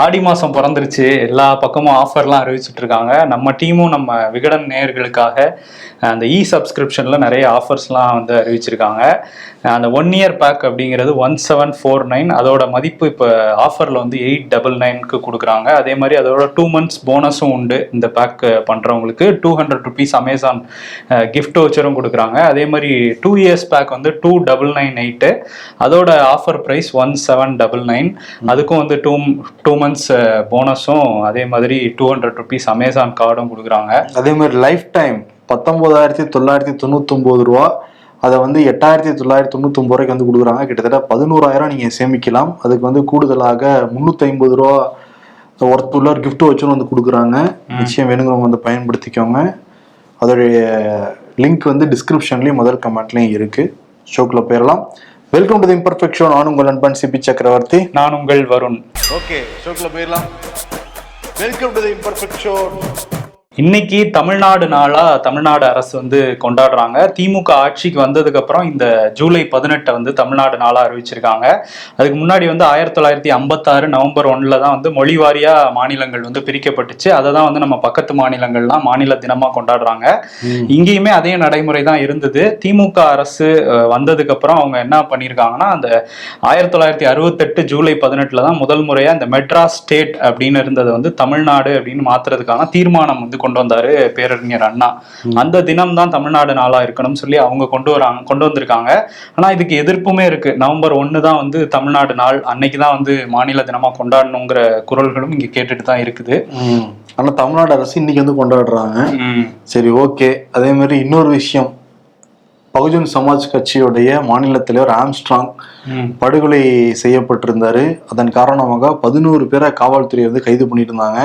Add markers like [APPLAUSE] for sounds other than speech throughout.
ஆடி மாதம் பிறந்துருச்சு. எல்லா பக்கமும் ஆஃபர்லாம் அறிவிச்சிட்ருக்காங்க நம்ம டீமும் நம்ம விகடன் நேயர்களுக்காக அந்த இ சப்ஸ்கிரிப்ஷனில் நிறைய ஆஃபர்ஸ்லாம் வந்து அறிவிச்சிருக்காங்க. அந்த ஒன் இயர் பேக் அப்படிங்கிறது ஒன் செவன் ஃபோர் நைன் அதோட மதிப்பு இப்போ ஆஃபரில் வந்து எயிட் டபுள் நைனுக்கு கொடுக்குறாங்க. அதே மாதிரி அதோட டூ மந்த்ஸ் போனஸும் உண்டு இந்த பேக் பண்ணுறவங்களுக்கு two hundred rupees Amazon gift வச்சரும் கொடுக்குறாங்க. அதே மாதிரி டூ இயர்ஸ் பேக் வந்து டூ டபுள் நைன் எயிட்டு அதோட offer price one seven double nine அதுக்கும் வந்து டூ டூ மந்த்ஸ் போனஸும் அதே மாதிரி டூ ஹண்ட்ரட் ருபீஸ் அமேசான் கார்டும் கொடுக்குறாங்க. அதே மாதிரி லைஃப் டைம் பத்தொன்பதாயிரத்தி தொள்ளாயிரத்தி தொண்ணூத்தொம்பது ரூபா. அதை வந்து எட்டாயிரத்தி தொள்ளாயிரத்தி தொண்ணூத்தொம்பது ரூபாய்க்கு வந்து கொடுக்குறாங்க. கிட்டத்தட்ட பதினோராயிரம் நீங்கள் சேமிக்கலாம். அதுக்கு வந்து கூடுதலாக முந்நூற்றி ஐம்பது ரூபா ஒர்த்துள்ள ஒரு gift வச்சும் வந்து கொடுக்குறாங்க. நிச்சயம் வேணுங்கிறவங்க வந்து பயன்படுத்திக்கோங்க. அதோடைய லிங்க் வந்து டிஸ்கிரிப்ஷன்லேயும் முதல் கமெண்ட்லேயும் இருக்கு. ஷோக்கில் போயிடலாம் welcome to the imperfect show நான் உங்கள் நண்பன் சிபி சக்கரவர்த்தி. நான் உங்கள் வருண். ஓகே ஷோக்கில் போயிடலாம் welcome to the imperfect show இன்னைக்கு தமிழ்நாடு நாளா தமிழ்நாடு அரசு வந்து கொண்டாடுறாங்க. திமுக ஆட்சிக்கு வந்ததுக்கு அப்புறம் இந்த ஜூலை பதினெட்டை வந்து தமிழ்நாடு நாளா அறிவிச்சிருக்காங்க. அதுக்கு முன்னாடி வந்து ஆயிரத்தி தொள்ளாயிரத்தி ஐம்பத்தாறு நவம்பர் ஒன்ல தான் வந்து மொழி வாரியா மாநிலங்கள் வந்து பிரிக்கப்பட்டுச்சு. அதை தான் வந்து நம்ம பக்கத்து மாநிலங்கள்லாம் மாநில தினமா கொண்டாடுறாங்க. இங்கேயுமே அதே நடைமுறை தான் இருந்தது. திமுக அரசு வந்ததுக்கு அப்புறம் அவங்க என்ன பண்ணியிருக்காங்கன்னா அந்த ஆயிரத்தி தொள்ளாயிரத்தி அறுபத்தெட்டு ஜூலை பதினெட்டுல தான் முதல் முறையா இந்த மெட்ராஸ் ஸ்டேட் அப்படின்னு இருந்ததை வந்து தமிழ்நாடு அப்படின்னு மாத்துறதுக்கான தீர்மானம் வந்து கொண்டு வந்தாரு பேரறிஞர் அண்ணா. அந்த தினம் தான் தமிழ்நாடு நாளா இருக்கணும்னு சொல்லி அவங்க கொண்டு வராங்க கொண்டு வந்திருக்காங்க. ஆனா இதுக்கு எதிர்ப்புமே இருக்கு. நவம்பர் ஒன்று தான் வந்து தமிழ்நாடு நாள். அன்னைக்கு தான் வந்து மாநில தினமா கொண்டாடணுங்கிற குரல்களும் இங்க கேட்டுட்டு தான் இருக்குது. ஆனால் தமிழ்நாடு அரசு இன்னைக்கு வந்து கொண்டாடுறாங்க. சரி ஓகே. அதே மாதிரி இன்னொரு விஷயம். பகுஜன் சமாஜ் கட்சியுடைய மாநில தலைவர் ஆம்ஸ்ட்ராங். படுகொலை செய்யப்பட்டிருந்தாரு. அதன் காரணமாக பதினோரு பேரை காவல்துறை வந்து கைது பண்ணியிருந்தாங்க.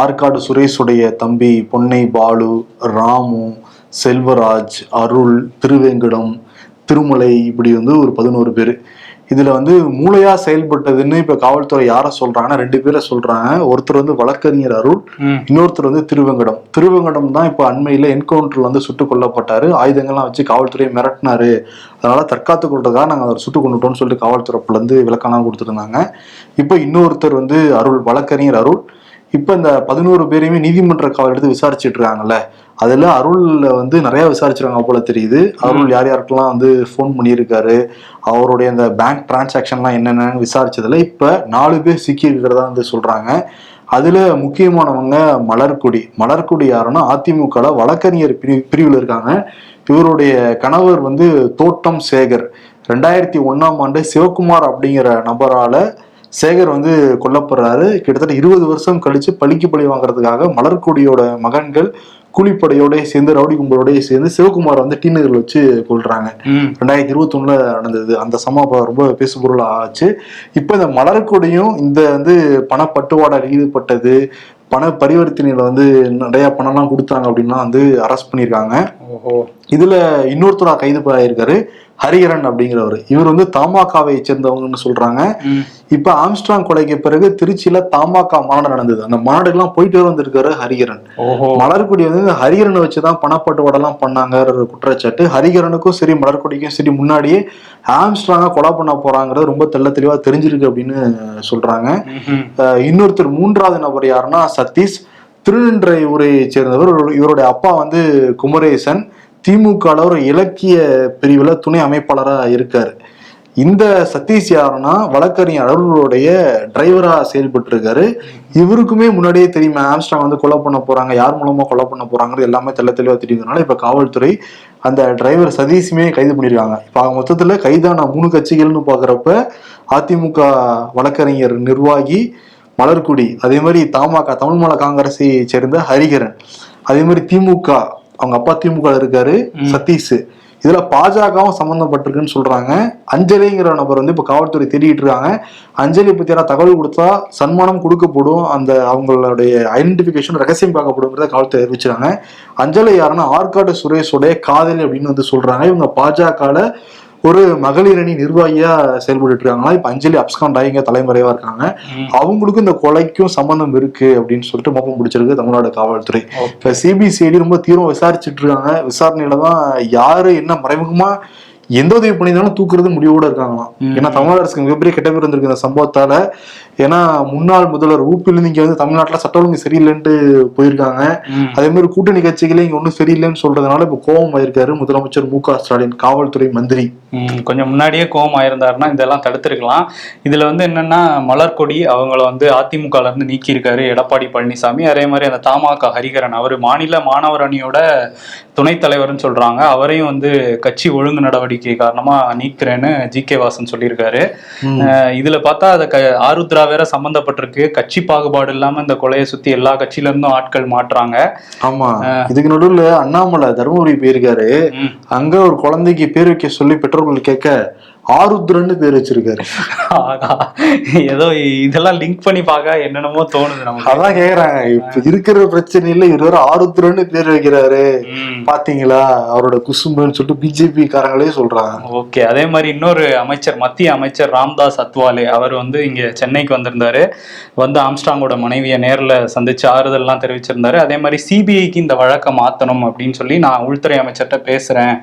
ஆற்காடு சுரேஷுடைய தம்பி பொன்னை பாலு ராமு செல்வராஜ் அருள் திருவேங்கடம் திருமலை இப்படி வந்து ஒரு பதினோரு பேர். இதுல வந்து மூளையா செயல்பட்டதுன்னு இப்ப காவல்துறை யாரை சொல்றாங்கன்னா ரெண்டு பேரை சொல்றாங்க. ஒருத்தர் வந்து வழக்கறிஞர் அருள். இன்னொருத்தர் வந்து திருவங்கடம். திருவங்கடம் தான் இப்போ அண்மையில என்கவுண்டர்ல வந்து சுட்டுக் கொல்லப்பட்டாரு. ஆயுதங்கள்லாம் வச்சு காவல்துறையை மிரட்டினாரு. அதனால தற்காத்து கொள்றதுக்காக நாங்கள் அவரை சுட்டுக் கொண்டுட்டோம்னு சொல்லிட்டு காவல்துறைப்புல இருந்து விளக்கம்லாம் கொடுத்துருந்தாங்க இப்போ இன்னொருத்தர் வந்து அருள் வழக்கறிஞர் அருள் இப்போ இந்த பதினோரு பேரையுமே நீதிமன்ற காவல் எடுத்து விசாரிச்சுட்டு இருக்காங்கல்ல. அதுல அருள்ல வந்து நிறைய விசாரிச்சிருக்காங்க போல தெரியுது. அருள் யார் யாருக்கெல்லாம் வந்து ஃபோன் பண்ணியிருக்காரு? அவருடைய அந்த பேங்க் டிரான்சாக்ஷன்லாம் என்னென்னு விசாரிச்சதுல இப்ப நாலு பேர் சிக்கி இருக்கிறதா வந்து சொல்றாங்க. அதுல முக்கியமானவங்க மலர்கொடி. மலர்கொடி யாருன்னா அதிமுகல வழக்கறிஞர் பிரி பிரிவில் இருக்காங்க. இவருடைய கணவர் வந்து தோட்டம் சேகர். ரெண்டாயிரத்தி ஒண்ணாம் ஆண்டு சிவகுமார் அப்படிங்கிற நபரால சேகர் வந்து கொல்லப்படுறாரு கிட்டத்தட்ட இருபது வருஷம் கழிச்சு பழிக்கு பழி வாங்குறதுக்காக மலர்கொடியோட மகன்கள் கூலிப்படையோட சேர்ந்து ரவுடி கும்பலோடய சேர்ந்து சிவகுமார் வந்து டீனர்கள் வச்சு கொள்றாங்க. ரெண்டாயிரத்தி இருபத்தொன்னுல நடந்தது. அந்த சம்பவம் ரொம்ப பேசுபொருள் ஆச்சு. இப்போ இந்த மலர்கொடியும் இந்த வந்து பணப்பட்டுவாடால் ஈடுபட்டது பண பரிவர்த்தனையில வந்து நிறைய பணம்லாம் கொடுத்தாங்க அப்படின்னா வந்து அரெஸ்ட் பண்ணியிருக்காங்க. ஓஹோ. இதுல இன்னொருத்தரா கைது ஆயிருக்காரு ஹரிஹரன் அப்படிங்கிறவர். இவர் வந்து தமாகாவை சேர்ந்தவங்கன்னு சொல்றாங்க. இப்ப ஆம்ஸ்ட்ராங் கொலைக்கு பிறகு திருச்சியில தமாகா மாநாடு நடந்தது. அந்த மாநாடுக்கெல்லாம் போயிட்டு வந்திருக்காரு ஹரிஹரன். மலர்கொடி வந்து ஹரிஹரனை வச்சுதான் பணப்பட்டுவாடெல்லாம் பண்ணாங்கிற ஒரு குற்றச்சாட்டு. ஹரிஹரனுக்கும் சரி மலர்கொடிக்கும் சரி முன்னாடியே ஆம்ஸ்ட்ராங்கா கொலை பண்ண போறாங்கிறது ரொம்ப தெள்ள தெளிவா தெரிஞ்சிருக்கு அப்படின்னு சொல்றாங்க. இன்னொருத்தர் மூன்றாவது நபர் யாருன்னா சதீஷ். திருநின்றை ஊரை சேர்ந்தவர். இவரு- இவருடைய அப்பா வந்து குமரேசன். திமுக ஒரு இலக்கிய பிரிவுல துணை அமைப்பாளராக இருக்காரு. இந்த சதீஷ் யாருன்னா வழக்கறிஞர் அருளுடைய டிரைவரா செயல்பட்டு இருக்காரு இவருக்குமே முன்னாடியே தெரியுமா ஆம்ஸ்டாங் வந்து கொலை பண்ண போறாங்க யார் மூலமா கொலை பண்ண போறாங்கிறது எல்லாமே தெல்ல தெளிவா தெரியுதுனால இப்ப காவல்துறை அந்த டிரைவர் சதீஷுமே கைது பண்ணியிருக்காங்க இப்ப ஆக மொத்தத்துல கைதான மூணு கட்சிகள்னு பாக்குறப்ப அதிமுக வழக்கறிஞர் நிர்வாகி மலர்குடி அதே மாதிரி தமாக தமிழ்மல காங்கிரஸை சேர்ந்த ஹரிகரன் அதே மாதிரி திமுக அவங்க அப்பா திமுக இருக்காரு சதீஷ். இதுல பாஜகவும் சம்பந்தப்பட்டிருக்குன்னு சொல்றாங்க. அஞ்சலிங்கிற நபர் வந்து இப்ப காவல்துறை தேடிட்டு இருக்காங்க. அஞ்சலி பத்தி யாராவது தகவல் கொடுத்தா சன்மானம் கொடுக்கப்படும். அந்த அவங்களுடைய ஐடென்டிபிகேஷன் ரகசியம் பார்க்கப்படுங்கிறத காவல்துறை அறிவிச்சிருக்காங்க. அஞ்சலி யாருன்னா ஆற்காடு சுரேஷோடைய காதலி அப்படின்னு வந்து சொல்றாங்க. இவங்க பாஜகல ஒரு மகளிர் அணி நிர்வாகியா செயல்பட்டு இருக்காங்களா இப்ப அஞ்சலி அப்ஸ்கான் ஆகிங்க தலைமறைவா இருக்காங்க. அவங்களுக்கும் இந்த கொலைக்கும் சம்பந்தம் இருக்கு அப்படின்னு சொல்லிட்டு மோப்பம் பிடிச்சிருக்கு தமிழ்நாடு காவல்துறை. இப்ப சிபிசிஐடி ரொம்ப தீவிரம் விசாரிச்சுட்டு இருக்காங்க விசாரணையில தான் யாரு என்ன மறைமுகமா எந்த உதவி பண்ணியிருந்தாலும் தூக்குறது முடிவோட இருக்காங்களாம். ஏன்னா தமிழக அரசுக்கு மிகப்பெரிய கெட்ட பேர் வந்திருக்கு இந்த சம்பவத்தால. ஏன்னா முன்னாள் முதல்வர் ஊப்பிலிருந்து இங்க வந்து தமிழ்நாட்டுல சட்ட ஒழுங்கு சரியில்லைன்ட்டு போயிருக்காங்க. அதே மாதிரி கூட்டணி கட்சிகளே இங்க ஒன்றும் சரியில்லைன்னு சொல்றதுனால இப்ப கோபம் ஆயிருக்காரு முதலமைச்சர் மு க ஸ்டாலின் காவல்துறை மந்திரி. கொஞ்சம் முன்னாடியே கோவம் ஆயிருந்தாருன்னா இதெல்லாம் தடுத்திருக்கலாம். இதுல வந்து என்னன்னா மலர்கொடி அவங்கள வந்து அதிமுக இருந்து நீக்கியிருக்காரு எடப்பாடி பழனிசாமி. அதே மாதிரி அந்த தமாக ஹரிகரன் அவர் மாநில மாணவர் அணியோட துணைத் தலைவர்னு சொல்றாங்க. அவரையும் வந்து கட்சி ஒழுங்கு நடவடிக்கை காரணமா நீக்கிறேன்னு ஜி கே வாசன் சொல்லியிருக்காரு. இதுல பார்த்தா அதை க ஆருத்ரா வேற சம்பந்தப்பட்டிருக்கு. கட்சி பாகுபாடு இல்லாம இந்த கொலையை சுத்தி எல்லா கட்சியில இருந்தும் ஆட்கள் மாட்டுறாங்க ஆமா. இதுக்கு நடுவுல அண்ணாமலை தருமபுரி போயிருக்காரு. அங்க ஒரு குழந்தைக்கு பேர் வைக்க சொல்லி பெற்றோர்கள் கேட்க ஆருத்ரன்னு பேர் வச்சிருக்காரு. ஏதோ இதெல்லாம் லிங்க் பண்ணி பார்க்க என்னென்னமோ தோணுது நமக்கு. அதான் கேக்குறாங்க இப்ப இருக்கிற பிரச்சனையில இவர் ஆருத்ரன்னு பேர் வைக்கிறாரு. பாத்தீங்களா? அவரோட குசும்புன்னு சொல்லிட்டு பிஜேபி காரங்களே சொல்றாங்க. ஓகே அதே மாதிரி இன்னொரு அமைச்சர் மத்திய அமைச்சர் ராம்தாஸ் அத்வாலே அவர் வந்து இங்க சென்னைக்கு வந்திருந்தாரு. வந்து ஆம்ஸ்டாங்கோட மனைவியை நேர்ல சந்திச்சு ஆறுதல்லாம் தெரிவிச்சிருந்தாரு. அதே மாதிரி சிபிஐக்கு இந்த வழக்கை மாத்தணும் அப்படின்னு சொல்லி நான் உள்துறை அமைச்சர்கிட்ட பேசுறேன்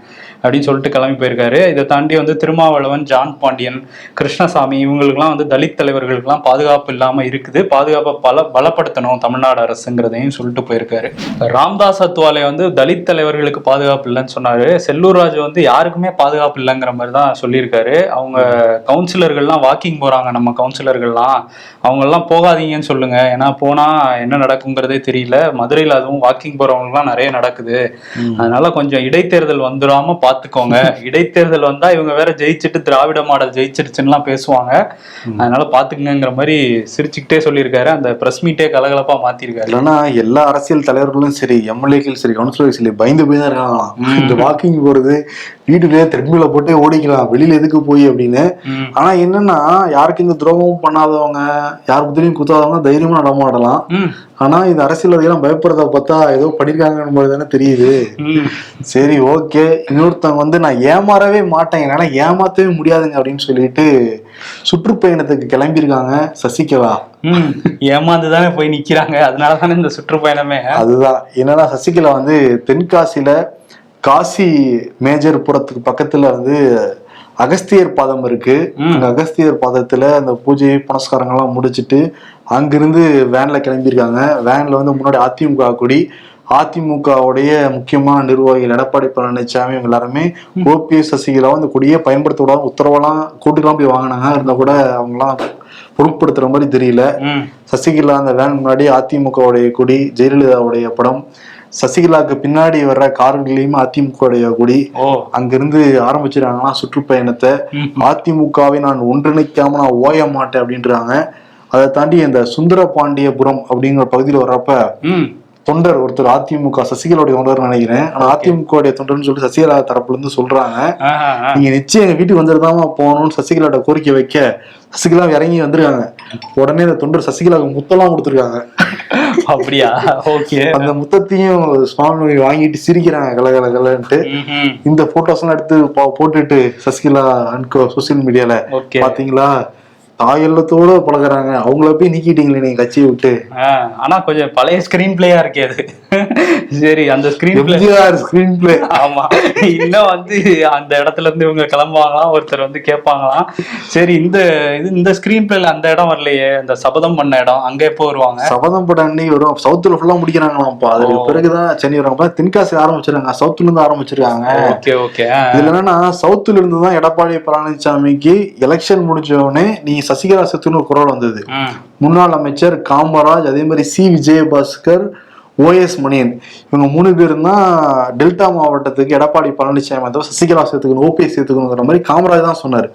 அப்படின்னு சொல்லிட்டு கிளம்பி போயிருக்காரு. இதை தாண்டி வந்து திருமாவளவன் ஜான் பாண்டியன் கிருஷ்ணசாமி இவங்களுக்குலாம் வந்து தலித் தலைவர்களுக்கெல்லாம் பாதுகாப்பு இல்லாம இருக்குது. பாதுகாப்பை பல பலப்படுத்தணும் தமிழ்நாடு அரசுங்கிறதையும் சொல்லிட்டு போயிருக்காரு. ராம்தாஸ் அத்வாலே வந்து தலித் தலைவர்களுக்கு பாதுகாப்பு இல்லைன்னு சொன்னாரு. செல்லூர் ராஜு வந்து யாருக்குமே பாதுகாப்பு இல்லைங்கிற மாதிரி தான் சொல்லியிருக்காரு. அவங்க கவுன்சிலர்கள்லாம் வாக்கிங் போறாங்க. நம்ம கவுன்சிலர்கள்லாம். அவங்கெல்லாம் போகாதீங்கன்னு சொல்லுங்க. ஏன்னா போனா என்ன நடக்குங்கிறதே தெரியல. மதுரையில் அதுவும் வாக்கிங் போறவங்களுக்குலாம் நிறைய நடக்குது. அதனால கொஞ்சம் இடைத்தேர்தல் வந்துடாம பாத்துக்கோங்க இடைத்தேர்தல் வந்தா இவங்க வேற ஜெயிச்சுட்டு திராவிட மாடல் ஜெயிச்சிருச்சுன்னுலாம் பேசுவாங்க. அதனால பாத்துக்கங்கிற மாதிரி சிரிச்சுக்கிட்டே சொல்லியிருக்காரு. அந்த பிரஸ் மீட்டே கலகலப்பா மாத்திருக்காரு. இல்லைன்னா எல்லா அரசியல் தலைவர்களும் சரி எம்எல்ஏக்கள் சரி கவுன்சிலர்கள் சரி பயந்து போய் தான் இருக்காங்களாம் இந்த வாக்கிங் போறது வீட்டுலயே த்ரெட்மில போட்டே ஓடிக்கலாம். வெளியில எதுக்கு போய் அப்படின்னு. ஆனா என்னன்னா யாருக்கு இந்த துரோகமும் பண்ணாதவங்க யார் புத்திரையும் குத்தாதவங்க தைரியமா நடமாடலாம். ஆனா இந்த அரசியல்வாதிகளாம் பயப்படுறத பார்த்தா ஏதோ பண்ணிருக்காங்கன்னு மாதிரி தானே தெரியுது. சரி ஓகே. இன்னொருத்தவங்க வந்து நான் ஏமாறவே மாட்டேன். என்னால ஏமாத்தவே முடியாதுங்க அப்படின்னு சொல்லிட்டு சுற்றுப்பயணத்துக்கு கிளம்பியிருக்காங்க. சசிகலா. ம். ஏமாந்து தானே போய் நிக்கிறாங்க. அதனால தானே இந்த சுற்றுப்பயணமே. அதுதான். என்னன்னா சசிகலா வந்து தென்காசியில காசி மேஜர் புறத்துக்கு பக்கத்துல வந்து அகஸ்தியர் பாதம் இருக்கு. அகஸ்தியர் பாதத்துல அந்த பூஜை புனஸ்காரங்கள்லாம் முடிச்சிட்டு அங்கிருந்து வேன்ல கிளம்பியிருக்காங்க. வேன்ல வந்து முன்னாடி அதிமுக கொடி. அதிமுகவுடைய முக்கியமான நிர்வாகிகள் எடப்பாடி பழனிசாமி இவங்க எல்லாருமே ஓபிஎஸ் சசிகலா அந்த கொடியை பயன்படுத்த விடாம உத்தரவெல்லாம் கூட்டுக்கெல்லாம் போய் வாங்கினாங்க. இருந்தா கூட அவங்கலாம் பொருட்படுத்துற மாதிரி தெரியல. சசிகலா அந்த வேன் முன்னாடி அதிமுகவுடைய கொடி ஜெயலலிதாவுடைய படம். சசிகலாவுக்கு பின்னாடி வர்ற கார்கள்லயுமே அதிமுகவுடைய கொடி அங்கிருந்து ஆரம்பிச்சிருக்காங்கன்னா சுற்றுப்பயணத்தை. அதிமுகவை நான் ஒன்றிணைக்காம நான் ஓய மாட்டேன் அப்படின்றாங்க. அதை தாண்டி இந்த சுந்தர பாண்டியபுரம் அப்படிங்கிற பகுதியில் வர்றப்ப. தொண்டர் ஒருத்தர் அதிமுக சசிகலாவுடைய தொண்டர் நினைக்கிறேன். ஆனா அதிமுகவுடைய தொண்டர்னு சொல்லிட்டு சசிகலா தரப்புல இருந்து சொல்றாங்க. நீங்க நிச்சயம் எங்க வீட்டுக்கு வந்துருதாமா போகணும்னு சசிகலாட்ட கோரிக்கை வைக்க. சசிகலா இறங்கி வந்திருக்காங்க. உடனே அந்த தொண்டர் சசிகலாவுக்கு முத்தம்லாம் கொடுத்துருக்காங்க. அப்படியா? ஓகே அந்த முத்தத்தையும் சுவாமி வாங்கிட்டு சிரிக்கிறாங்க கலகல கலன்ட்டு. ம்ஹும். இந்த போட்டோஸ் எல்லாம் எடுத்து போட்டுட்டு சசிகலா அன்கோ சோசியல் மீடியால பாத்தீங்களா? தாயல்லத்தோட பழகுறாங்க. அவங்கள போய் நீக்கிட்டீங்களே நீங்க கட்சியை விட்டு. ஆனா கொஞ்சம் பழைய ஸ்கிரீன் பிளேயா இருக்கே அது. சரி அந்த screen play MGR screen play ஆமா. இன்னும் வந்து அந்த இடத்துல இருந்து இவங்க கிளம்புவாங்களாம் ஒருத்தர் வந்து கேட்பாங்களாம். சரி இந்த இது இந்த ஸ்கிரீன் பிளேல அந்த இடம் வரலையே அந்த சபதம் பண்ண இடம் அங்க எப்போ வருவாங்க? சபதம் படம் அன்னைக்கு வரும். சவுத்துல ஃபுல்லா முடிக்கிறாங்களாம்ப்பா. அதுக்கு. பிறகுதான் சென்னை வராங்க. தென்காசி ஆரம்பிச்சிருக்காங்க. சவுத்துல இருந்து ஆரம்பிச்சிருக்காங்க. Okay okay. இதுல என்னன்னா சவுத்துல இருந்து தான் எடப்பாடி பழனிசாமிக்கு எலெக்ஷன் முடிஞ்ச உடனே நீ சசிகலா செத்துன்னு ஒரு குரல் வந்தது. முன்னாள் அமைச்சர் காமராஜ் அதே மாதிரி சி. விஜயபாஸ்கர் ஓஎஸ் மணியன். இவங்க மூணு பேரும் தான் டெல்டா மாவட்டத்துக்கு எடப்பாடி பழனிசாமி வந்து சசிகலா சேர்த்துக்கணும் ஓபிஎஸ் சேர்த்துக்கணுங்கிற மாதிரி காமராஜ் தான் சொன்னார்.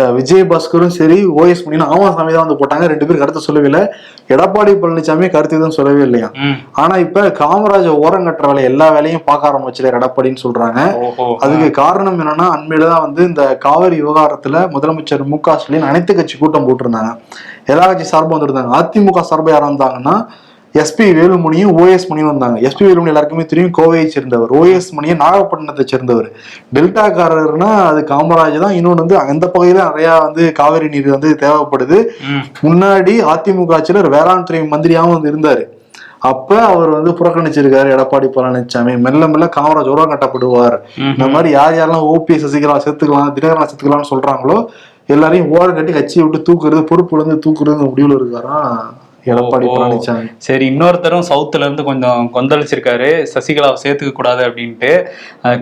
அஹ் விஜயபாஸ்கரும் சரி ஓஎஸ் மணியனும் ஆமாசாமி தான் வந்து போட்டாங்க. ரெண்டு பேரும் கருத்து சொல்லவே இல்லை. எடப்பாடி பழனிசாமி கருத்து எதுவும் சொல்லவே இல்லையா? ஆனா இப்ப காமராஜ ஓரம் கட்டுற வேலை எல்லா வேலையும் பார்க்க ஆரம்பிச்சில எடப்பாடின்னு சொல்றாங்க. அதுக்கு காரணம் என்னன்னா அண்மையில தான் வந்து இந்த காவிரி விவகாரத்துல முதலமைச்சர் மு க ஸ்டாலின் அனைத்து கட்சி கூட்டம் போட்டிருந்தாங்க. எல்லா கட்சி சார்பும் வந்திருந்தாங்க. அதிமுக சார்பு யாரா இருந்தாங்கன்னா எஸ்பி வேலுமணியும் ஓஎஸ் மணியும் வந்தாங்க. எஸ்பி வேலுமணி எல்லாருக்குமே தெரியும் கோவையை சேர்ந்தவர். ஓஎஸ் மணியும் நாகப்பட்டினத்தை சேர்ந்தவர். டெல்டாக்காரர்னா அது காமராஜ் தான். இன்னொன்று வந்து அந்த பகுதியில நிறைய வந்து காவிரி நீர் வந்து தேவைப்படுது. முன்னாடி அதிமுக ஆட்சியில வேளாண் துறை மந்திரியாவும் வந்து இருந்தாரு. அப்ப அவர் வந்து புறக்கணிச்சிருக்காரு எடப்பாடி பழனிசாமி மெல்ல மெல்ல காமராஜ் உரம் கட்டப்படுவார். இந்த மாதிரி யார் யாரெல்லாம் ஓபிஎஸ் சசிகலா சேர்த்துக்கலாம் தினகரன் சேர்த்துக்கலாம்னு சொல்றாங்களோ எல்லாரையும் ஓரம் கட்டி கட்சியை விட்டு தூக்குறது பொறுப்புல இருந்து தூக்குறது முடிவுல இருக்காராம் எடப்பாடி. பழனிசாமி. சரி இன்னொருத்தரும் சவுத்துல இருந்து கொஞ்சம் கொந்தளிச்சிருக்காரு. சசிகலாவை சேர்த்துக்க கூடாது அப்படின்ட்டு.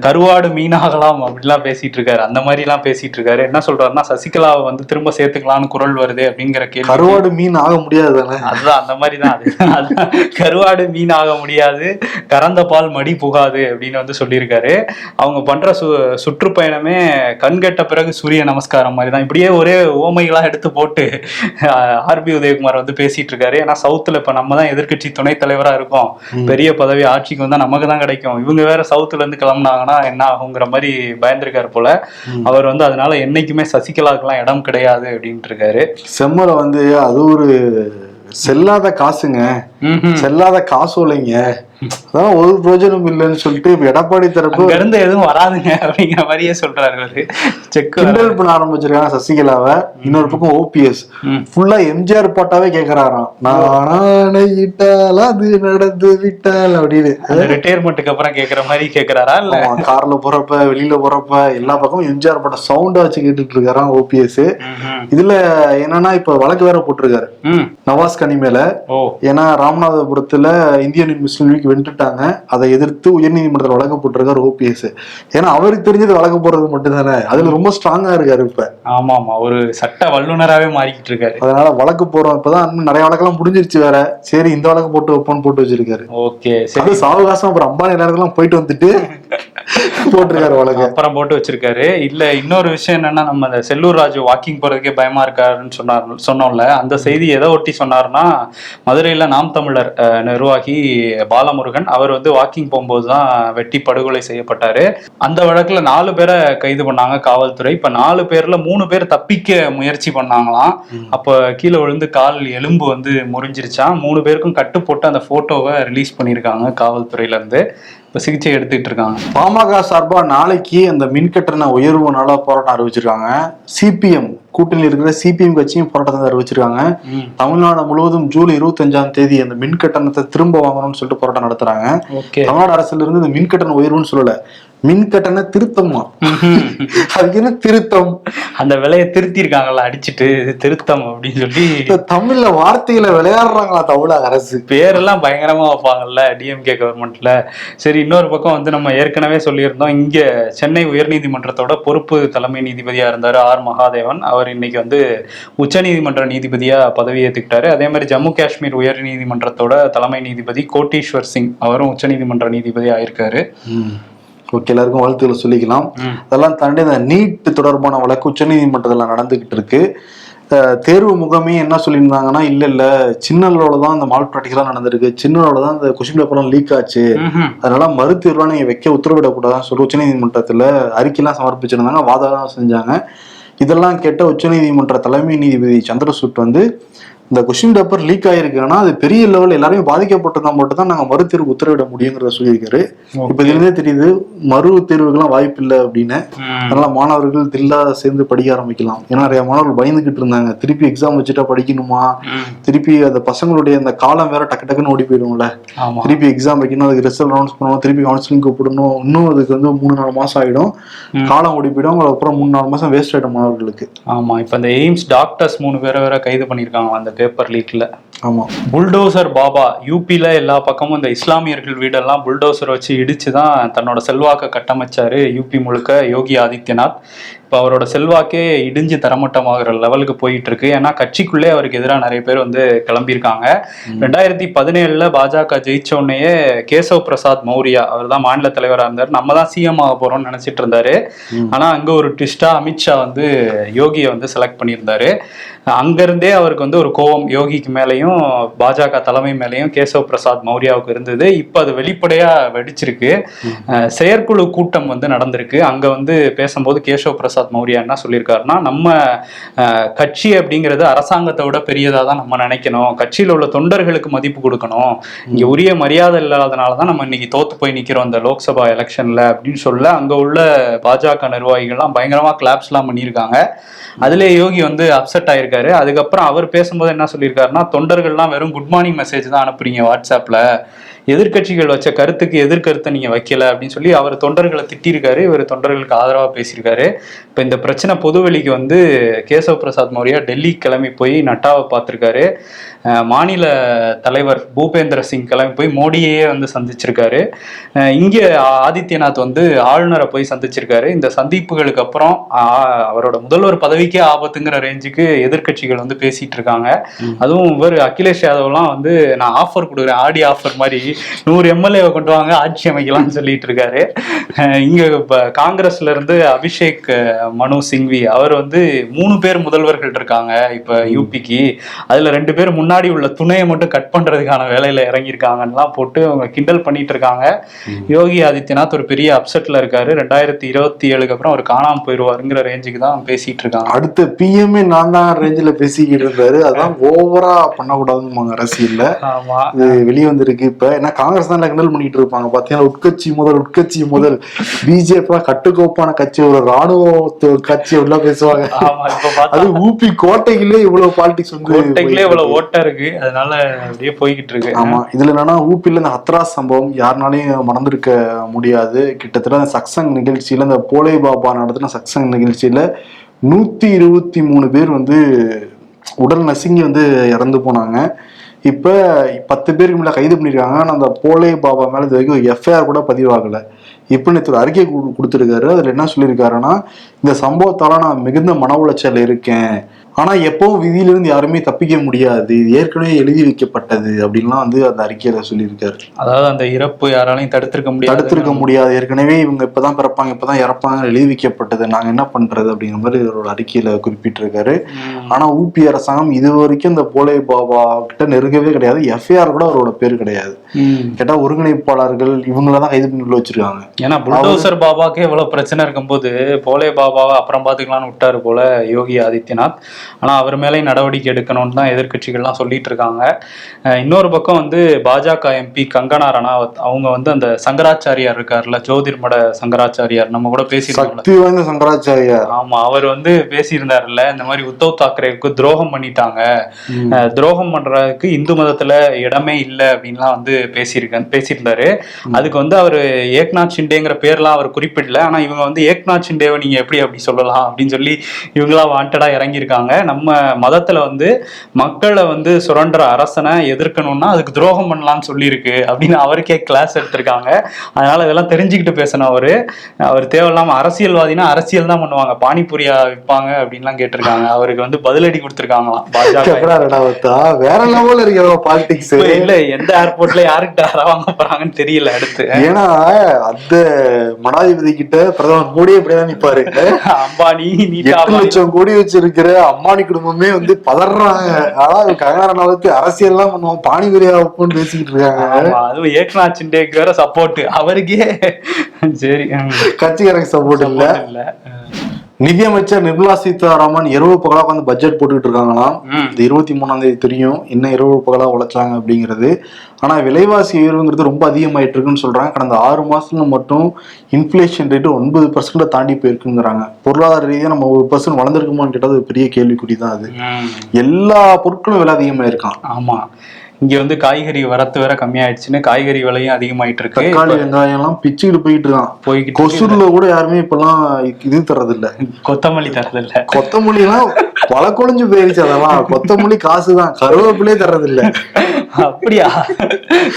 கருவாடு மீனாகலாம் அப்படிலாம் பேசிட்டு இருக்காரு அந்த மாதிரி எல்லாம் பேசிட்டு இருக்காரு என்ன சொல்றாருன்னா சசிகலாவை வந்து திரும்ப சேர்த்துக்கலாம்னு குரல் வருது அப்படிங்கிற கேள்வி கருவாடு மீன் ஆக முடியாது தானே? அதுதான் அந்த மாதிரி தான் அது [LAUGHS] அதுதான் கருவாடு மீன் ஆக முடியாது. கறந்த பால் மடி புகாது அப்படின்னு வந்து சொல்லியிருக்காரு. அவங்க பண்ற சு சுற்றுப்பயணமே கண்கெட்ட பிறகு சூரிய நமஸ்காரம் மாதிரி தான் இப்படியே ஒரே ஓமைகளா எடுத்து போட்டு ஆர்பி உதயகுமார் வந்து பேசிட்டு இருக்காரு ஏன்னா சவுத்துல இப்ப நம்ம தான் எதிர்க்கட்சி துணைத் தலைவரா இருக்கோம். பெரிய பதவி ஆட்சிக்கு வந்தா நமக்கு தான் கிடைக்கும். இவங்க வேற சவுத்துல இருந்து கிளம்புனாங்கன்னா என்ன ஆகுங்கிற மாதிரி பயந்துருக்காரு போல. அவர் வந்து அதனால என்னைக்குமே சசிகலாக்கெல்லாம் இடம் கிடையாது அப்படின்ட்டு இருக்காரு. செம்மலை வந்து அது ஒரு செல்லாத காசுங்க. செல்லாத காசோலைங்க அதான் ஒரு பிரோஜனம் இல்லைன்னு சொல்லிட்டு இப்ப எடப்பாடி தரப்பு இருந்து எதுவும் வராதுங்க அப்படிங்கிற மாதிரியே சொல்றாரு அவரு. செக் கிண்டல் பண்ண ஆரம்பிச்சிருக்காங்க சசிகலாவை. இன்னொரு பக்கம் ஓபிஎஸ். ஃபுல்லா எம்ஜிஆர் பாட்டாவே கேக்குறாராம். நானே இட்டால் அது நடந்து விட்டால் அப்படின்னு. ரிட்டையர்மெண்ட்டுக்கு அப்புறம் கேக்குற மாதிரி கேக்குறாரா இல்ல? கார்ல போறப்ப வெளியில போறப்ப எல்லா பக்கமும் எம்ஜிஆர் பாட்ட சவுண்டா வச்சு கேட்டுட்டு இருக்காராம் ஓபிஎஸ். இதுல என்னன்னா இப்ப வழக்கு வேற போட்டிருக்காரு. நவாஸ் கனி மேல ஏன்னா ராமநாதபுரத்துல இந்தியன் முஸ்லீம் லீக் வென்றுட்டாங்க. அதை எதிர்த்து உயர்நீதிமன்றத்தில் வழக்கு போட்டிருக்காரு ஓபிஎஸ். ஏன்னா அவருக்கு தெரிஞ்சது வழக்கு போடுறது மட்டும் தானே அதுல ரொம்ப ஸ்ட்ராங்கா இருக்காரு இப்ப. ஆமா ஆமா ஒரு சட்ட வல்லுனராவே மாறிக்கிட்டு இருக்காரு. அதனால வழக்கு போறோம் இப்பதான் இன்னும் நிறைய வழக்கெல்லாம் முடிஞ்சிருச்சு வேற. சரி இந்த வழக்கு போட்டு வைப்போம்னு போட்டு வச்சிருக்காரு. ஓகே சரி. சாவகாசம். அப்புறம் அம்பானி நேரத்துலாம் போயிட்டு வந்துட்டு போட்டிருக்காரு வழக்கு. அப்புறம் போட்டு வச்சிருக்காரு. இல்ல இன்னொரு விஷயம் என்னன்னா நம்ம அந்த செல்லூர் ராஜு வாக்கிங் போறதுக்கே பயமா இருக்காருன்னு சொன்னார் சொன்னோம்ல. அந்த செய்தி எதை ஒட்டி சொன்னாருன்னா மதுரையில நாம் தமிழர் நிர்வாகி பாலமுருகன் அவர் வந்து வாக்கிங் போகும்போது தான் வெட்டி படுகொலை செய்யப்பட்டாரு. அந்த வழக்குல நாலு பேரை கைது பண்ணாங்க காவல்துறை. இப்ப நாலு பேர்ல மூணு பேர் தப்பிக்க முயற்சி பண்ணாங்களாம். அப்ப கீழே விழுந்து கால் எலும்பு வந்து முறிஞ்சிருச்சான் மூணு பேருக்கும் கட்டு போட்டு அந்த போட்டோவை ரிலீஸ் பண்ணியிருக்காங்க காவல்துறையில இருந்து. சிகிச்சை எடுத்துக்கிட்டு இருக்காங்க. பாமக சார்பா நாளைக்கு அந்த மின் கட்டண உயர்வுனால போராட்டம் அறிவிச்சிருக்காங்க. சிபிஎம் கூட்டணியில் இருக்கிற சிபிஎம் கட்சியும் போராட்டத்தை அறிவிச்சிருக்காங்க. தமிழ்நாடு முழுவதும் ஜூலை இருபத்தஞ்சாம் தேதி அந்த மின் கட்டணத்தை திரும்ப வாங்கணும்னு சொல்லிட்டு போராட்டம் நடத்துறாங்க. தமிழ்நாடு அரசுல இருந்து இந்த மின் கட்டண உயர்வுன்னு சொல்லல. மின் கட்டண திருத்தமா அதுக்கு என்ன திருத்தம்? அந்த விலையை திருத்திருக்காங்கல்ல அடிச்சிட்டு இது திருத்தம் அப்படின்னு சொல்லி. தமிழ்ல வார்த்தைகளை விளையாடுறாங்களா தமிழக அரசு? பேரெல்லாம் பயங்கரமா வைப்பாங்கல்ல டிஎம்கே கவர்மெண்ட்ல சரி இன்னொரு பக்கம் வந்து நம்ம ஏற்கனவே சொல்லியிருந்தோம் இங்க சென்னை உயர்நீதிமன்றத்தோட பொறுப்பு தலைமை நீதிபதியா இருந்தாரு ஆர். மகாதேவன். அவர் இன்னைக்கு வந்து உச்சநீதிமன்ற நீதிபதியா பதவி ஏத்துக்கிட்டாரு. அதே மாதிரி ஜம்மு காஷ்மீர் உயர் நீதிமன்றத்தோட தலைமை நீதிபதி கோட்டீஸ்வர் சிங் அவரும் உச்சநீதிமன்ற நீதிபதி ஆயிருக்காரு. ஓகே எல்லாருக்கும் வாழ்த்துக்களை சொல்லிக்கலாம். அதெல்லாம் தாண்டி இந்த நீட் தொடர்பான வழக்கு உச்சநீதிமன்றத்தில் நடந்துகிட்டு இருக்கு. தேர்வு முகமே என்ன சொல்லியிருந்தாங்கன்னா இல்ல இல்ல சின்னலோட தான் இந்த மால் ப்ராக்டிக்கலாக நடந்திருக்கு. சின்னலோட தான் இந்த கொஸ்டின் பேப்பர்லாம் லீக் ஆச்சு. அதனால மறுத்தீர்வுலாம் நீங்க வைக்க உத்தரவிடக்கூடாதுன்னு சொல்லி உச்சநீதிமன்றத்துல அறிக்கைலாம் சமர்ப்பிச்சிருந்தாங்க வாதம் செஞ்சாங்க. இதெல்லாம் கேட்ட உச்சநீதிமன்ற தலைமை நீதிபதி சந்திரசூட் வந்து இந்த கொஸ்டின் பேப்பர் லீக் ஆயிருக்குன்னா அது பெரிய லெவல் எல்லாரையும் பாதிக்கப்பட்டிருந்தா மட்டும் தான் நாங்க மறுதீர்வு உத்தரவிட முடியுங்கிறத சொல்லியிருக்காரு. இப்ப இதுல இருந்தே தெரியுது மறு தேர்வுக்கெல்லாம் வாய்ப்பு இல்லை அப்படின்னு. அதனால மாணவர்கள் தில்லா சேர்ந்து படிக்க ஆரம்பிக்கலாம். ஏன்னா நிறைய மாணவர்கள் பயந்துகிட்டு இருந்தாங்க. திருப்பி எக்ஸாம் வச்சுட்டா படிக்கணுமா. திருப்பி அந்த பசங்களுடைய அந்த காலம் வேற டக்கு டக்குன்னு ஓடி போயிடும்ல. திருப்பி எக்ஸாம் வைக்கணும் அதுக்கு ரிசல்ட் அனௌன்ஸ் பண்ணணும் திருப்பி கவுன்சிலிங் கூப்பிடணும். இன்னும் அதுக்கு வந்து மூணு நாலு மாசம் ஆயிடும். ம். காலம் ஓடி போயிடும். அப்புறம் மூணு நாலு மாசம் வேஸ்ட் ஆயிடும் மாணவர்களுக்கு. ஆமா இப்ப இந்த எய்ம்ஸ் டாக்டர்ஸ் மூணு பேரை வேற கைது பண்ணிருக்காங்க அந்த பேப்பர் லீக்ல ஆமா. புல்டோசர் பாபா யூபில எல்லா பக்கமும் இந்த இஸ்லாமியர்கள் வீடெல்லாம் புல்டோசர் வச்சு இடிச்சு தான் தன்னோட செல்வாக்கை கட்டமைச்சாரு யூபி முழுக்க யோகி ஆதித்யநாத். இப்போ அவரோட செல்வாக்கே இடிஞ்சு தரமட்டமாகிற லெவலுக்கு போயிட்டு இருக்கு ஏன்னா கட்சிக்குள்ளே அவருக்கு எதிராக நிறைய பேர் வந்து கிளம்பியிருக்காங்க. ரெண்டாயிரத்தி பதினேழுல பாஜக ஜெயிச்ச உடனேயே கேசவ் பிரசாத் மௌரியா அவர் தான் மாநில தலைவராக இருந்தார். நம்ம தான் சிஎம் ஆக போறோம்னு நினைச்சிட்டு இருந்தாரு. ஆனா அங்க ஒரு ட்விஸ்டா அமித்ஷா வந்து யோகியை வந்து செலக்ட் பண்ணியிருந்தாரு. அங்கிருந்தே அவருக்கு வந்து ஒரு கோவம் யோகிக்கு மேலேயும் பாஜக தலைமை மேலேயும் கேசவ் பிரசாத் மௌரியாவுக்கு இருந்தது. இப்போ அது வெளிப்படையா வெடிச்சிருக்கு. செயற்குழு கூட்டம் வந்து நடந்திருக்கு. அங்க வந்து பேசும்போது கேசவ் பிரசாத் பிரசாத் மௌரியா என்ன சொல்லியிருக்காருன்னா நம்ம கட்சி அப்படிங்கிறது அரசாங்கத்தை விட பெரியதா தான் நம்ம நினைக்கணும். கட்சியில் உள்ள தொண்டர்களுக்கு மதிப்பு கொடுக்கணும். இங்க உரிய மரியாதை இல்லாதனால தான் நம்ம இன்னைக்கு தோத்து போய் நிக்கிறோம் இந்த லோக்சபா எலெக்ஷன்ல அப்படின்னு சொல்ல அங்க உள்ள பாஜக நிர்வாகிகள்லாம் பயங்கரமா கிளாப்ஸ்லாம் பண்ணியிருக்காங்க. அதுல யோகி வந்து அப்செட் ஆயிருக்காரு. அதுக்கப்புறம் அவர் பேசும்போது என்ன சொல்லியிருக்காருன்னா தொண்டர்கள்லாம் வெறும் குட் மார்னிங் மெசேஜ் தான் அனுப்புறீங்க வாட்ஸ்அப்ல எதிர்க்கட்சிகள் வச்ச கருத்துக்கு எதிர்கருத்தை நீங்க வைக்கல அப்படின்னு சொல்லி அவர் தொண்டர்களை திட்டியிருக்காரு. இவர் தொண்டர்களுக்கு ஆதரவா பேசியிருக்காரு. இப்ப இந்த பிரச்சனை பொதுவெளிக்கு வந்து கேசவ பிரசாத் மௌரியா டெல்லி கிளம்பி போய் நட்டாவை பார்த்திருக்காரு. மாநில தலைவர் பூபேந்திர சிங் கிளம்பி போய் மோடியையே வந்து சந்திச்சிருக்காரு. இங்க ஆதித்யநாத் வந்து ஆளுநரை போய் சந்திச்சிருக்காரு. இந்த சந்திப்புகளுக்கு அப்புறம் அவரோட முதல்வர் பதவிக்கே ஆபத்துங்கிற ரேஞ்சுக்கு எதிர்க்கட்சிகள் வந்து பேசிட்டு இருக்காங்க. அதுவும் இவர் அகிலேஷ் யாதவ்லாம் வந்து நான் ஆஃபர் கொடுக்குறேன் ஆடி ஆஃபர் மாதிரி நூறு எம்எல்ஏவை கொண்டு வாங்க ஆட்சி அமைக்கலாம்னு சொல்லிட்டு இருக்காரு. இங்க காங்கிரஸ்ல இருந்து அபிஷேக் மனு சிங்வி அவர் வந்து மூணு பேர் முதல்வர்கள் இருக்காங்க இப்ப யூபிக்கு அதுல ரெண்டு பேர் முன்னாடி உள்ள துணையை மட்டும் கட் பண்றதுக்கான வேலையில இறங்கியிருக்காங்கலாம் போட்டு அவங்க கிண்டல் பண்ணிட்டு இருக்காங்க. யோகி ஆதித்யநாத் ஒரு பெரிய அப்செட்ல இருக்காரு. ரெண்டாயிரத்தி இருபத்தி ஏழுக்கு அப்புறம் அவர் காணாம போயிருவாருங்கிற ரேஞ்சுக்கு தான் பேசிட்டு இருக்காங்க. அடுத்த பிஎம்ஏ நான் தான் ரேஞ்சில பேசிக்கிட்டு இருந்தாரு அதான் ஓவரா பண்ணக்கூடாதுன்னு அரசியல்ல. வெளியே வந்திருக்கு. இப்ப ஏன்னா காங்கிரஸ் தான் கிண்டல் பண்ணிட்டு இருப்பாங்க. பாத்தீங்கன்னா உட்கட்சி முதல் உட்கட்சி முதல். பிஜேபி கட்டுக்கோப்பான கட்சி ஒரு ராணுவ கட்சி எல்லாம் பேசுவாங்க. அது ஊபி கோட்டைகளே இவ்வளவு பாலிடிக்ஸ் வந்து கோட்டைக்குள்ளே இவ்வளவு ஓட்டா இருக்கு. அதனால அப்படியே போய்கிட்டு இருக்கு. ஆமா இதுல என்னன்னா ஊப்பில இந்த ஹத்ராஸ் சம்பவம் யாருனாலையும் மறந்திருக்க முடியாது. கிட்டத்தட்ட அந்த சக்சங் நிகழ்ச்சியில இந்த போலே பாபா நடத்தின சக்சங் நிகழ்ச்சியில நூத்தி இருபத்தி மூணு பேர் வந்து உடல் நசுங்கி வந்து இறந்து போனாங்க. இப்ப பத்து பேருக்கு மேல கைது பண்ணிருக்காங்க. ஆனா அந்த போலே பாபா மேல இது வரைக்கும் எஃப்ஐஆர் கூட பதிவாகல இப்ப நேற்று ஒரு அறிக்கை கொடுத்துருக்காரு. அதுல என்ன சொல்லியிருக்காருன்னா இந்த சம்பவத்தால நான் மிகுந்த மன உளைச்சல் இருக்கேன். ஆனா எப்பவும் விதியிலிருந்து யாருமே தப்பிக்க முடியாது. இது ஏற்கனவே எழுதி வைக்கப்பட்டது அப்படின்லாம் வந்து அந்த அறிக்கையில சொல்லியிருக்காரு. அதாவது அந்த இறப்பு யாராலையும் தடுத்திருக்க முடியாது. தடுத்திருக்க முடியாது. ஏற்கனவே இவங்க இப்பதான் பிறப்பாங்க இப்பதான் இறப்பாங்க எழுதி வைக்கப்பட்டது. நாங்க என்ன பண்றது அப்படிங்கிற மாதிரி இவரோட அறிக்கையில குறிப்பிட்டிருக்காரு. ஆனா ஊபி அரசாங்கம் இது வரைக்கும் இந்த போலே பாபா கிட்ட நெருங்கவே கிடையாது. எஃப்ஐஆர் கூட அவரோட பேர் கிடையாது. கேட்டா ஒருங்கிணைப்பாளர்கள் இவங்களதான் கைது பண்ணி உள்ள வச்சிருக்காங்க. ஏன்னா புல்டோசர் பாபாக்கே இவ்வளவு பிரச்சனை இருக்கும்போது போலே பாபாவை அப்புறம் பாத்துக்கலாம்னு விட்டாரு போல யோகி ஆதித்யநாத். ஆனா அவர் மேலே நடவடிக்கை எடுக்கணும்னு தான் எதிர்க்கட்சிகள்லாம் சொல்லிட்டு இருக்காங்க இன்னொரு பக்கம் வந்து பாஜக எம்பி கங்கனா ரணாவத் அவங்க வந்து அந்த சங்கராச்சாரியார் இருக்கார்ல ஜோதிர்மட சங்கராச்சாரியார் நம்ம கூட வாய்ந்த சங்கராச்சாரியார். ஆமா அவர் வந்து பேசியிருந்தாருல்ல இந்த மாதிரி உத்தவ் தாக்கரேவுக்கு துரோகம் பண்ணிட்டாங்க. அஹ் துரோகம் பண்றதுக்கு இந்து மதத்துல இடமே இல்லை அப்படின்லாம் வந்து பேசியிருக்க பேசியிருந்தாரு. அதுக்கு வந்து அவர் ஏக்நாத் ஷிண்டேங்கிற பேர்லாம் அவர் குறிப்பிடல. ஆனா இவங்க வந்து ஏக்நாத் ஷிண்டேவை நீங்க எப்படி அப்படி சொல்லலாம் அப்படின்னு சொல்லி இவங்களா வாண்டடா இறங்கியிருக்காங்க. நம்ம மதத்துல வந்து மக்களை வந்து சுரண்டுற அரசனை எதிர்க்கணும்னா அதுக்கு துரோகம் பண்ணலாம்னு சொல்லியிருக்கு அப்படின்னு அவருக்கே கிளாஸ் எடுத்திருக்காங்க. அதனால இதெல்லாம் தெரிஞ்சுக்கிட்டு பேசணும் அவரு. அவர் தேவையில்லாம அரசியல்வாதினா அரசியல் தான் பண்ணுவாங்க. பானிபூரியா விற்பாங்க அப்படின்லாம் கேட்டிருக்காங்க. அவருக்கு வந்து பதிலடி கொடுத்திருக்காங்களாம் பாஜக வேற லெவல்ல இருக்கிற பாலிடிக்ஸ் இல்ல எந்த ஏர்போர்ட்ல யாருக்கிட்ட அற வாங்க போறாங்கன்னு தெரியல அடுத்து. ஏன்னா அந்த மனாதிபதி கிட்ட பிரதமர் மோடியே இப்படிதான் நிப்பாரு. அம்பானி அம்பானி. லட்சம் கோடி வச்சிருக்கிற அம்பானி குடும்பமே வந்து பதறாங்க. ஆனா கங்கனா ரனாவத் அரசியல் எல்லாம் பண்ணுவோம். பானிபுரியா வைப்போம்னு பேசிக்கிட்டு இருக்காங்க. அதுவும் ஏக்நாத் சிண்டேக்கு வேற சப்போர்ட் அவருக்கே. சரி கட்சிக்காரங்க சப்போர்ட் இல்ல. நிதியமைச்சர் நிர்மலா சீதாராமன் இரவு பகலா உட்காந்து பட்ஜெட் போட்டுக்கிட்டு இருக்காங்களாம். இந்த இருபத்தி மூணாம் தேதி தெரியும். என்ன இரவு பகலா உழைச்சாங்க அப்படிங்கிறது. ஆனா விலைவாசி உயர்வுங்கிறது ரொம்ப அதிகமாயிட்டு இருக்குன்னு சொல்றாங்க. கடந்த ஆறு மாசத்துல மட்டும் இன்ஃபிளேஷன் ரேட்டு ஒன்பது பர்சன்ட் தாண்டி போயிருக்குங்கிறாங்க. பொருளாதார ரீதியா நம்ம ஒரு பர்சன்ட் வளர்ந்துருக்குமான்னு கேட்டா அது பெரிய கேள்விக்குறி தான் அது எல்லா பொருட்களும் விலை அதிகமாயிருக்கான் ஆமா. இங்க வந்து காய்கறி வரத்து வேற கம்மியாயிடுச்சுன்னு காய்கறி விலையும் அதிகமாயிட்டு இருக்கு தக்காளி வெங்காயம் எல்லாம் பிச்சுக்கிட்டு போயிட்டு இருக்கான் போய்கிட்டு. கொசூர்ல கூட யாருமே இப்பெல்லாம் இது தர்றது இல்ல கொத்தமல்லி தரது இல்ல கொத்தமல்லி எல்லாம் பல கொழிஞ்சு போயிருச்சு அதெல்லாம். கொத்தமல்லி காசுதான். கருவேப்பிலே தர்றது இல்ல அப்படியா?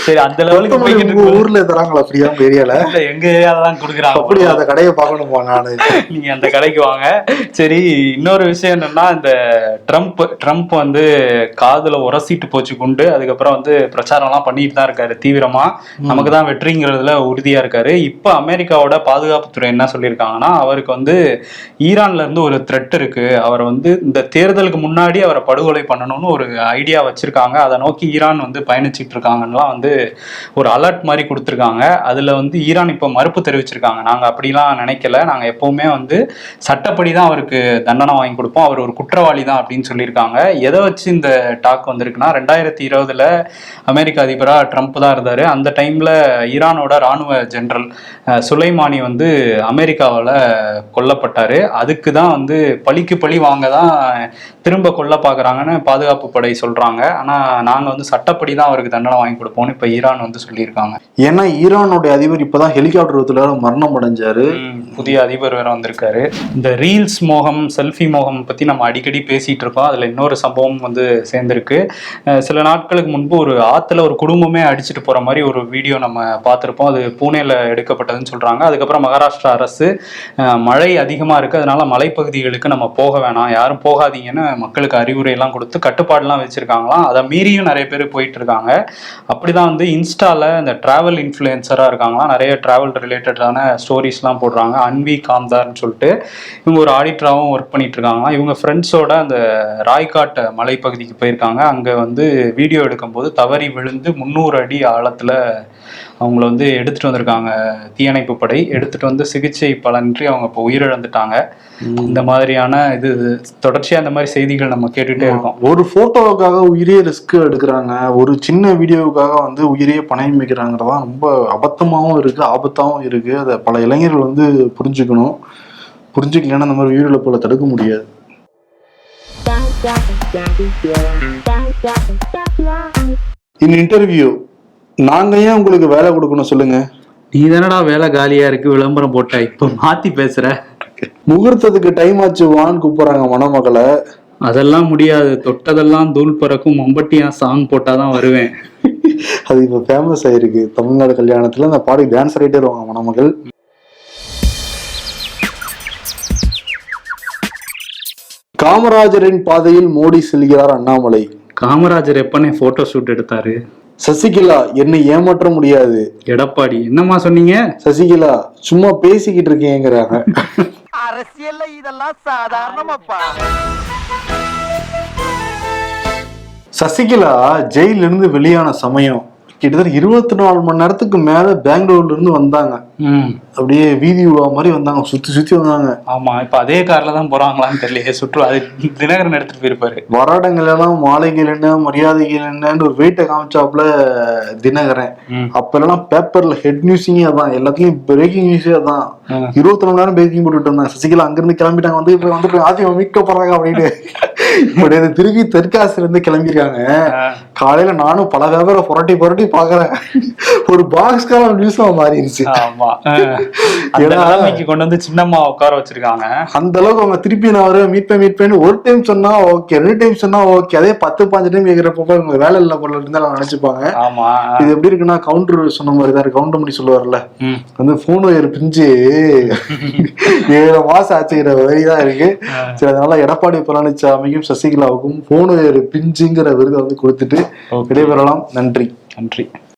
சரி அந்த லெவலுக்கு போய்கிட்டு உங்க ஊர்ல தராங்களா ஃப்ரீயா ஏரியால இல்ல, எங்க ஏரியால தான் கொடுக்குறாங்க. அப்படியா அந்த கடையை பார்க்கணுமா நானு? நீங்க அந்த கடைக்கு வாங்க. சரி இன்னொரு விஷயம் என்னன்னா இந்த ட்ரம்ப் ட்ரம்ப் வந்து காதுல உரசிட்டு போச்சு குண்டு. அதுக்கப்புறம் வந்து பிரச்சாரம் எல்லாம் பண்ணிட்டு தான் இருக்காரு தீவிரமா. நமக்கு தான் வெற்றிங்கிறதுல உறுதியா இருக்காரு. இப்ப அமெரிக்காவோட பாதுகாப்புத்துறை என்ன சொல்லியிருக்காங்கன்னா அவருக்கு வந்து ஈரான்ல இருந்து ஒரு த்ரெட் இருக்கு. அவர் வந்து இந்த தேர்தலுக்கு முன்னாடி அவரை படுகொலை பண்ணணும்னு ஒரு ஐடியா வச்சிருக்காங்க. அதை நோக்கி ஈரான் ஈரான் வந்து பயணிச்சிட்டு இருக்காங்கலாம் வந்து ஒரு அலர்ட் மாதிரி கொடுத்துருக்காங்க. அதுல வந்து ஈரான் இப்போ மறுப்பு தெரிவிச்சிருக்காங்க. நாங்கள் அப்படிலாம் நினைக்கல. நாங்கள் எப்போவுமே வந்து சட்டப்படி தான் அவருக்கு தண்டனை வாங்கி கொடுப்போம். அவர் ஒரு குற்றவாளி தான் அப்படின்னு சொல்லியிருக்காங்க. எதை வச்சு இந்த டாக் வந்திருக்குன்னா ரெண்டாயிரத்தி இருபதுல அமெரிக்க அதிபரா ட்ரம்ப் தான் இருந்தார். அந்த டைமில் ஈரானோட ராணுவ ஜென்ரல் சுலைமானி வந்து அமெரிக்காவில் கொல்லப்பட்டார். அதுக்கு தான் வந்து பழிக்கு பழி வாங்க தான் திரும்ப கொல்ல பார்க்குறாங்கன்னு பாதுகாப்பு படை சொல்றாங்க. ஆனா நாங்க வந்து சட்ட சட்டப்படி தான் அவருக்கு தண்டனை வாங்கி கொடுப்போம்னு இப்போ ஈரான் வந்து சொல்லியிருக்காங்க. ஏன்னா ஈரானுடைய அதிபர் இப்பதான் ஹெலிகாப்டர் விபத்துல மரணம் அடைஞ்சாரு. புதிய அதிபர் வேற வந்திருக்காரு. இந்த ரீல்ஸ் மோகம் செல்ஃபி மோகம் பத்தி நம்ம அடிக்கடி பேசிட்டு இருக்கோம். அதுல இன்னொரு சம்பவம் வந்து சேர்ந்திருக்கு. சில நாட்களுக்கு முன்பு ஒரு ஆத்துல ஒரு குடும்பமே அடிச்சிட்டு போற மாதிரி ஒரு வீடியோ நம்ம பார்த்திருப்போம். அது பூனேல எடுக்கப்பட்டதுன்னு சொல்றாங்க. அதுக்கப்புறம் மகாராஷ்டிரா அரசு மழை அதிகமா இருக்கு. அதனால மலைப்பகுதிகளுக்கு நம்ம போக வேணாம். யாரும் போகாதீங்கன்னு மக்களுக்கு அறிவுரை எல்லாம் கொடுத்து கட்டுப்பாடுலாம் வச்சிருக்காங்களாம். அதை மீறியும் நிறைய பேர் போயிட்டு இருக்காங்க அப்படிதான் வந்து இன்ஸ்டால இந்த டிராவல் இன்ஃப்ளூயன்சரா இருக்காங்களாம். நிறைய டிராவல் ரிலேட்டடான ஸ்டோரிஸ்லாம் போடுறாங்க. அன்வி காம்தார்னு சொல்லிட்டு இவங்க ஒரு ஆடிட்டராகவும் ஒர்க் பண்ணிட்டு இருக்காங்களாம் இவங்க ஃப்ரெண்ட்ஸோட அந்த ராய்காட் மலைப்பகுதிக்கு போயிருக்காங்க. அங்க வந்து வீடியோ எடுக்கும்போது தவறி விழுந்து முந்நூறு அடி ஆழத்துல அவங்கள வந்து எடுத்துட்டு வந்திருக்காங்க. தீயணைப்பு படை எடுத்துட்டு வந்து சிகிச்சை பலனின்றி அவங்க இப்போ உயிரிழந்துட்டாங்க. இந்த மாதிரியான இது தொடர்ச்சியா இந்த மாதிரி செய்திகள் நம்ம கேட்டுட்டே இருக்கோம். ஒரு போட்டோவுக்காக உயிரே ரிஸ்க் எடுக்கிறாங்க. ஒரு சின்ன வீடியோவுக்காக வந்து உயிரையே பணயம் வைக்கிறாங்கிறதான் ரொம்ப அபத்தமாவும் இருக்கு ஆபத்தாவும் இருக்கு. அதை பல இளைஞர்கள் வந்து புரிஞ்சுக்கணும். புரிஞ்சுக்கலைன்னா அந்த மாதிரி உயிரிழப்புகளை தடுக்க முடியாது. இன் இன்டர்வியூ நாங்க ஏன் உங்களுக்கு வேலை கொடுக்கணும் சொல்லுங்க? நீ தானடா வேலை காலியா இருக்கு விளம்பரம் போட்ட இப்ப மாத்தி பேசுற. முகூர்த்தத்துக்கு டைம் ஆச்சு வான்னு கூப்பிடுறாங்க மணமக்களை. அதெல்லாம் முடியாது. தொட்டதெல்லாம் தூள் பறக்கும் மம்பட்டியா சாங் போட்டாதான் வருவேன். அது இப்போ ஃபேமஸ் ஆயிருக்கு. தமிழ்நாடு கல்யாணத்துல அந்த பாடி டான்ஸ் ஆடிட்டே வருவாங்க மணமகள் காமராஜரின் பாதையில் மோடி செல்கிறார் அண்ணாமலை. காமராஜர் எப்பனே போட்டோ ஷூட் எடுத்தாரு. சசிகலா என்னை ஏமாற்ற முடியாது. எடப்பாடி என்னம்மா சொன்னீங்க? சசிகலா சும்மா பேசிக்கிட்டு இருக்கேங்கிறாங்க அரசியல்ல இதெல்லாம் சாதாரணமாப்பா. சசிகலா ஜெயில இருந்து வெளியான சமயம். கிட்டத்தட்ட இருபத்தி நாலு மணி நேரத்துக்கு மேல பெங்களூர்ல இருந்து வந்தாங்க. அப்படியே வீதி உலா மாதிரி வந்தாங்க. சுத்தி சுத்தி வந்தாங்க. ஆமா இப்ப அதே கார்ல தான் போறாங்களான்னு தெரியல சுற்று அது தினகரன் எடுத்துட்டு போயிருப்பாரு. வராடங்கள் எல்லாம் மாலைகள் என்ன மரியாதைகள் என்னன்னு ஒரு வெயிட்டை காமிச்சாப்புல தினகரன். அப்ப எல்லாம் பேப்பர்ல ஹெட் நியூஸிங்கே அதான். எல்லாத்துலயும் பிரேக்கிங் நியூஸே அதான். இருபத்தி நாலு நேரம் பிரேக்கிங் போட்டுட்டு இருந்தாங்க. சசிகலா அங்கிருந்து கிளம்பிட்டாங்க. வந்து இப்ப வந்து ஆதியம் மீட்க போறாங்க அப்படின்னு இப்படி திருப்பி தெற்காசில இருந்து கிளம்பிருக்காங்க காலையில நானும் பல பேப்பரை புரட்டி புரட்டி பாக்குறேன் ஒரு பாக்ஸ் காலம் நியூஸா மாறிடுச்சு. ஆமா. கொண்டு வந்து சின்னம்மா உட்கார வச்சிருக்காங்க. அந்த அளவுக்கு அவங்க திருப்பி நான் வருவேன் மீட் பண்ண மீட் பண்ணி ஒரு டைம் சொன்னா ஓகே ரெண்டு டைம் சொன்னா ஓகே அதே பத்து பாஞ்சு டைம் கேட்கிறப்ப இவங்க வேலை இல்ல பொருள் இருந்தா நினைச்சுப்பாங்க. ஆமா. இது எப்படி இருக்குன்னா கவுண்டர் சொன்ன மாதிரி தான் கவுண்டர் பண்ணி சொல்லுவார்ல. வந்து போன் ஒயர் பிஞ்சு [LAUGHS] ஏழு மாசம் ஆச்சுங்கிற வரி தான் இருக்கு சரி அதனால எடப்பாடி பழனிசாமிக்கும் சசிகலாவுக்கும் போன் பிஞ்சுங்கிற விருதை வந்து கொடுத்துட்டு. விடைபெறலாம். நன்றி. நன்றி.